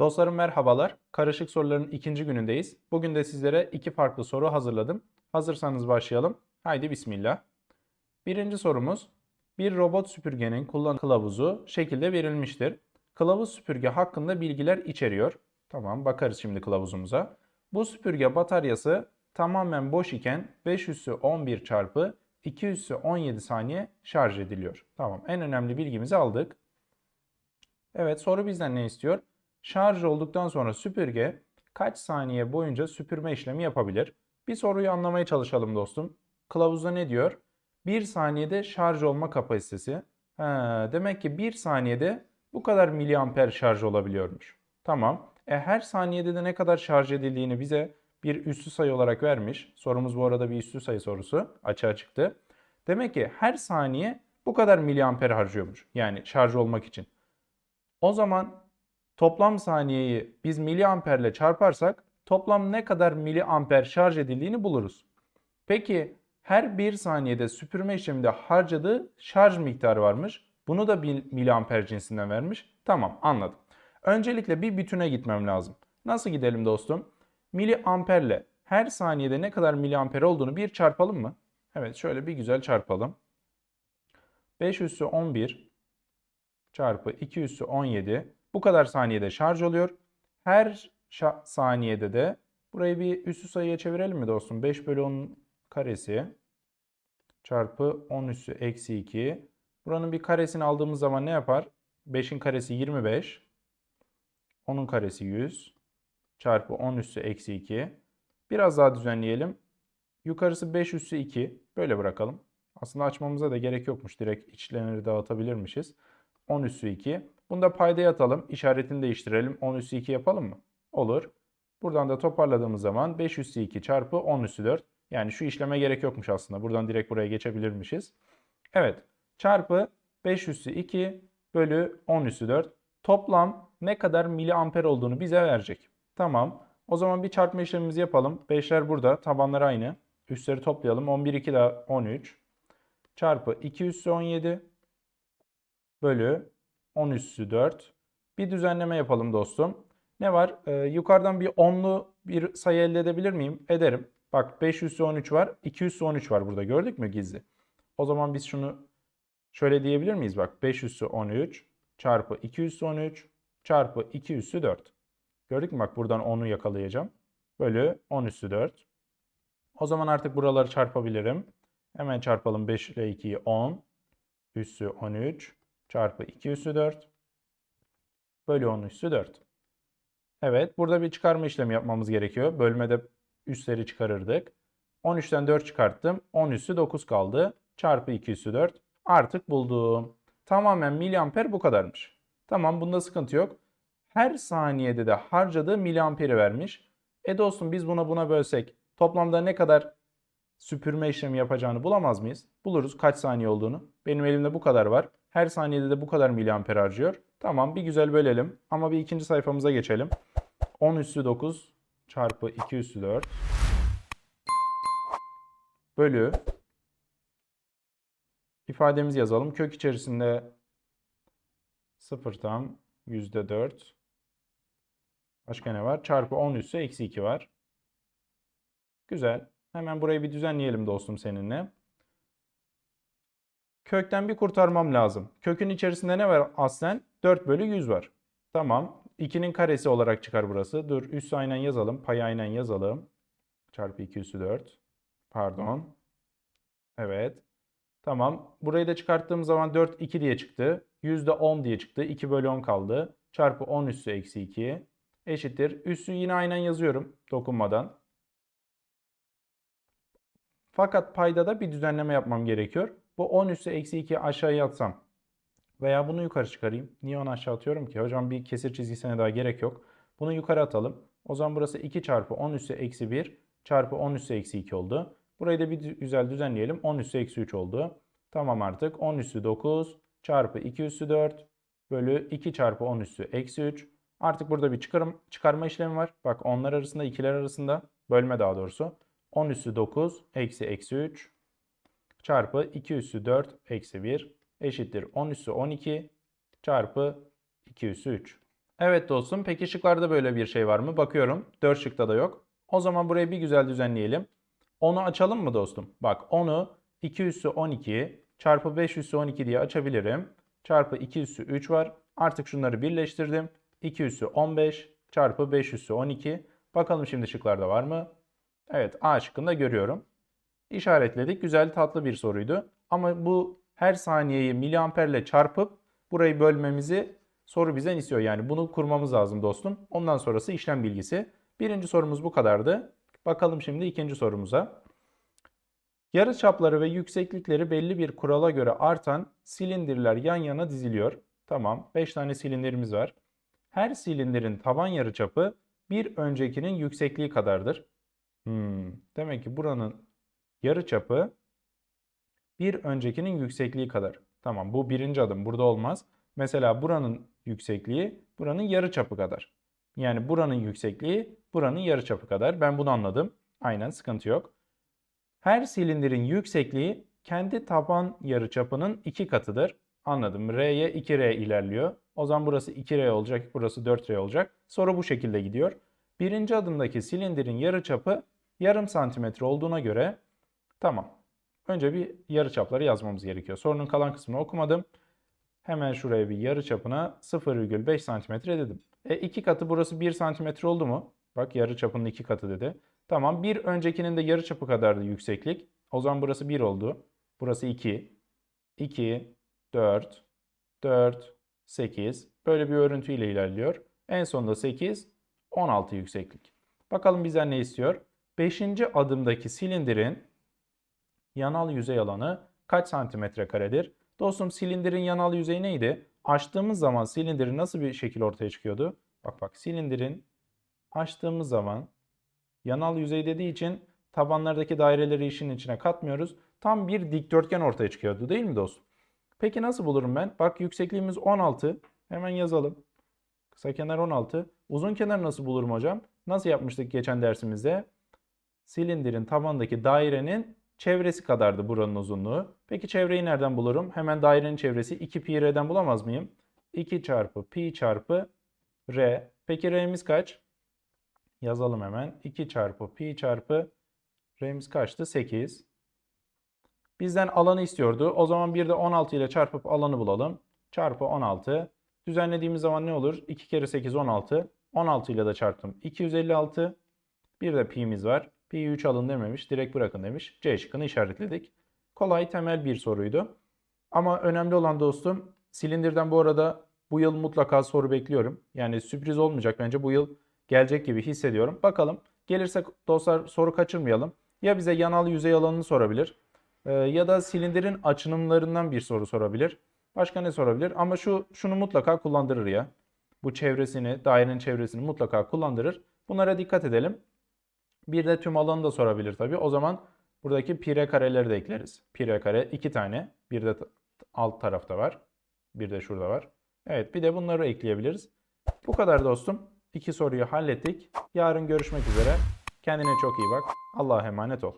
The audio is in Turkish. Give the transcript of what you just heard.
Dostlarım merhabalar. Karışık soruların ikinci günündeyiz. Bugün de sizlere iki farklı soru hazırladım. Hazırsanız başlayalım. Haydi bismillah. Birinci sorumuz. Bir robot süpürgenin kullanım kılavuzu şekilde verilmiştir. Kılavuz süpürge hakkında bilgiler içeriyor. Tamam bakarız şimdi kılavuzumuza. Bu süpürge bataryası tamamen boş iken 5 üssü 11 çarpı 2 üssü 17 saniye şarj ediliyor. Tamam en önemli bilgimizi aldık. Evet soru bizden ne istiyor? Şarj olduktan sonra süpürge kaç saniye boyunca süpürme işlemi yapabilir? Bir soruyu anlamaya çalışalım dostum. Kılavuzda ne diyor? 1 saniyede şarj olma kapasitesi. Ha, demek ki 1 saniyede bu kadar miliamper şarj olabiliyormuş. Tamam. E her saniyede de ne kadar şarj edildiğini bize bir üstü sayı olarak vermiş. Sorumuz bu arada bir üstü sayı sorusu. Açığa çıktı. Demek ki her saniye bu kadar miliamper harcıyormuş. Yani şarj olmak için. O zaman toplam saniyeyi biz miliamperle çarparsak toplam ne kadar miliamper şarj edildiğini buluruz. Peki her bir saniyede süpürme işleminde harcadığı şarj miktarı varmış. Bunu da bir miliamper cinsinden vermiş. Tamam anladım. Öncelikle bir bütüne gitmem lazım. Nasıl gidelim dostum? Miliamperle her saniyede ne kadar miliamper olduğunu bir çarpalım mı? Evet şöyle bir güzel çarpalım. 5 üssü 11 çarpı 2 üssü 17 bu kadar saniyede şarj oluyor. Her şa- saniyede de burayı bir üssü sayıya çevirelim mi dostum? 5 bölü 10 karesi çarpı 10 üssü eksi 2. Buranın bir karesini aldığımız zaman ne yapar? 5'in karesi 25. 10'un karesi 100 çarpı 10 üssü eksi 2. Biraz daha düzenleyelim. Yukarısı 5 üssü 2. Böyle bırakalım. Aslında açmamıza da gerek yokmuş. Direkt içlerini dağıtabilirmişiz. 10 üssü 2. Bunu da paydaya. İşaretini değiştirelim. 10 üssü 2 yapalım mı? Olur. Buradan da toparladığımız zaman 5 üssü 2 çarpı 10 üssü 4. Yani şu işleme gerek yokmuş aslında. Buradan direkt buraya geçebilirmişiz. Evet. Çarpı 5 üssü 2 bölü 10 üssü 4. Toplam ne kadar miliamper olduğunu bize verecek. Tamam. O zaman bir çarpma işlemimizi yapalım. 5'ler burada. Tabanlar aynı. Üstleri toplayalım. 11, 2 daha 13. Çarpı 2 üssü 17 bölü 10 üssü 4. Bir düzenleme yapalım dostum. Ne var? Ee, yukarıdan bir onlu bir sayı elde edebilir miyim? Ederim. Bak 5 üssü 13 var. 2 üssü 13 var burada. Gördük mü gizli? O zaman biz şunu şöyle diyebilir miyiz? Bak 5 üssü 13 çarpı 2 üssü 13 çarpı 2 üssü 4. Gördük mü? Bak buradan 10'u yakalayacağım. Bölü 10 üssü 4. O zaman artık buraları çarpabilirim. Hemen çarpalım 5 ile 2'yi 10 üssü 13 çarpı 2 üssü 4 bölü 10 üssü 4. Evet burada bir çıkarma işlemi yapmamız gerekiyor. Bölmede üsleri çıkarırdık. 13'ten 4 çıkarttım. 10 üssü 9 kaldı. Çarpı 2 üssü 4. Artık buldum. Tamamen miliamper bu kadarmış. Tamam bunda sıkıntı yok. Her saniyede de harcadığı miliamperi vermiş. E dostum biz buna buna bölsek toplamda ne kadar süpürme işlemi yapacağını bulamaz mıyız? Buluruz kaç saniye olduğunu. Benim elimde bu kadar var. Her saniyede de bu kadar miliamper harcıyor. Tamam bir güzel bölelim. Ama bir ikinci sayfamıza geçelim. 10 üssü 9 çarpı 2 üssü 4 bölü ifademizi yazalım. Kök içerisinde 0 tam %4 başka ne var? Çarpı 10 üssü eksi 2 var. Güzel. Hemen burayı bir düzenleyelim dostum seninle. Kökten bir kurtarmam lazım. Kökün içerisinde ne var aslen? 4 bölü 100 var. Tamam. 2'nin karesi olarak çıkar burası. Dur üssü aynen yazalım. Payı aynen yazalım. Çarpı 2 üssü 4. Pardon. Evet. Tamam. Burayı da çıkarttığım zaman 4 2 diye çıktı. Yüzde 10 diye çıktı. 2 bölü 10 kaldı. Çarpı 10 üssü eksi 2 eşittir. Üssü yine aynen yazıyorum dokunmadan. Fakat payda da bir düzenleme yapmam gerekiyor. Bu 10 üssü eksi 2 aşağıya atsam veya bunu yukarı çıkarayım. Niye onu aşağı atıyorum ki? Hocam bir kesir çizgisine daha gerek yok. Bunu yukarı atalım. O zaman burası 2 çarpı 10 üssü eksi 1 çarpı 10 üssü eksi 2 oldu. Burayı da bir güzel düzenleyelim. 10 üssü eksi 3 oldu. Tamam artık 10 üssü 9 çarpı 2 üssü 4 bölü 2 çarpı 10 üssü eksi 3. Artık burada bir çıkarım, çıkarma işlemi var. Bak onlar arasında ikiler arasında bölme daha doğrusu. 10 üssü 9 eksi eksi 3 çarpı 2 üssü 4 eksi 1 eşittir 10 üssü 12 çarpı 2 üssü 3. Evet dostum. Peki şıklarda böyle bir şey var mı? Bakıyorum. 4 şıkta da yok. O zaman burayı bir güzel düzenleyelim. 10'u açalım mı dostum? Bak 10'u 2 üssü 12 çarpı 5 üssü 12 diye açabilirim. Çarpı 2 üssü 3 var. Artık şunları birleştirdim. 2 üssü 15 çarpı 5 üssü 12. Bakalım şimdi şıklarda var mı? Evet A şıkkında görüyorum. İşaretledik. Güzel tatlı bir soruydu. Ama bu her saniyeyi miliamperle çarpıp burayı bölmemizi soru bizden istiyor. Yani bunu kurmamız lazım dostum. Ondan sonrası işlem bilgisi. Birinci sorumuz bu kadardı. Bakalım şimdi ikinci sorumuza. Yarıçapları ve yükseklikleri belli bir kurala göre artan silindirler yan yana diziliyor. Tamam, 5 tane silindirimiz var. Her silindirin taban yarıçapı bir öncekinin yüksekliği kadardır. Hmm, demek ki buranın yarıçapı bir öncekinin yüksekliği kadar. Tamam, bu birinci adım. Burada olmaz. Mesela buranın yüksekliği buranın yarıçapı kadar. Yani buranın yüksekliği buranın yarıçapı kadar. Ben bunu anladım. Aynen sıkıntı yok. Her silindirin yüksekliği kendi taban yarıçapının iki katıdır. Anladım. R'ye 2R ilerliyor. O zaman burası 2R olacak, burası 4R olacak. Soru bu şekilde gidiyor. Birinci adımdaki silindirin yarıçapı yarım santimetre olduğuna göre tamam. Önce bir yarıçapları yazmamız gerekiyor. Sorunun kalan kısmını okumadım. Hemen şuraya bir yarıçapına 0,5 santimetre dedim. E iki katı burası 1 santimetre oldu mu? Bak yarıçapının iki katı dedi. Tamam bir öncekinin de yarıçapı kadardı yükseklik. O zaman burası 1 oldu. Burası 2. 2, 4, 4, 8. Böyle bir örüntüyle ilerliyor. En sonunda 8, 16 yükseklik. Bakalım bizden ne istiyor? 5. adımdaki silindirin yanal yüzey alanı kaç santimetre karedir? Dostum silindirin yanal yüzeyi neydi? Açtığımız zaman silindirin nasıl bir şekil ortaya çıkıyordu? Bak bak silindirin açtığımız zaman yanal yüzey dediği için tabanlardaki daireleri işin içine katmıyoruz. Tam bir dikdörtgen ortaya çıkıyordu değil mi dostum? Peki nasıl bulurum ben? Bak yüksekliğimiz 16. Hemen yazalım. Kısa kenar 16. Uzun kenar nasıl bulurum hocam? Nasıl yapmıştık geçen dersimizde? Silindirin tabandaki dairenin çevresi kadardı buranın uzunluğu. Peki çevreyi nereden bulurum? Hemen dairenin çevresi 2 pi r'den bulamaz mıyım? 2 çarpı pi çarpı r. Peki r'miz kaç? Yazalım hemen. 2 çarpı pi çarpı r'miz kaçtı? 8. Bizden alanı istiyordu. O zaman bir de 16 ile çarpıp alanı bulalım. Çarpı 16. Düzenlediğimiz zaman ne olur? 2 kere 8 16. 16 ile de çarptım. 256. Bir de pi'miz var. Pi'yi 3 alın dememiş. Direkt bırakın demiş. C şıkkını işaretledik. Kolay temel bir soruydu. Ama önemli olan dostum silindirden bu arada bu yıl mutlaka soru bekliyorum. Yani sürpriz olmayacak bence bu yıl gelecek gibi hissediyorum. Bakalım gelirse dostlar soru kaçırmayalım. Ya bize yanal yüzey alanını sorabilir e, ya da silindirin açınımlarından bir soru sorabilir. Başka ne sorabilir? Ama şu şunu mutlaka kullandırır ya. Bu çevresini, dairenin çevresini mutlaka kullandırır. Bunlara dikkat edelim. Bir de tüm alanı da sorabilir tabii. O zaman buradaki pi r kareleri de ekleriz. Pi r kare iki tane. Bir de alt tarafta var. Bir de şurada var. Evet bir de bunları ekleyebiliriz. Bu kadar dostum. İki soruyu hallettik. Yarın görüşmek üzere. Kendine çok iyi bak. Allah'a emanet ol.